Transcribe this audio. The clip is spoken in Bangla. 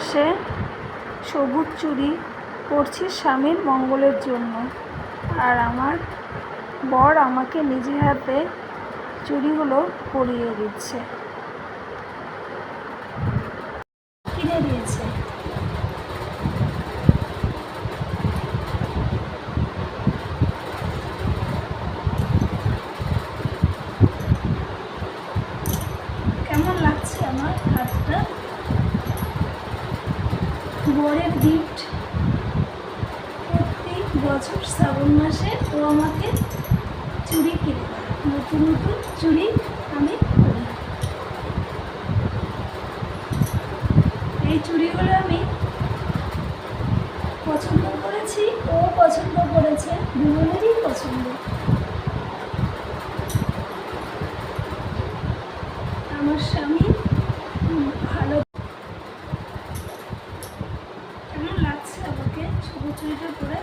মাসে সবুজ চুড়ি পরছি স্বামীর মঙ্গলের জন্য। আর আমার বর আমাকে নিজে হাতে চুড়িগুলো পরিয়ে দিচ্ছে। কিনে দিয়েছে। কেমন লাগছে আমার হাতটা? বরের গিফট প্রতি বছর শ্রাবণ মাসে ও আমাকে চুড়ি কিনে নতুন নতুন চুড়ি আমি করি এই চুড়িগুলো আমি পছন্দ করেছি, ও পছন্দ করেছে, দুজনেরই পছন্দ। আমার স্বামী কচুরিটা পরে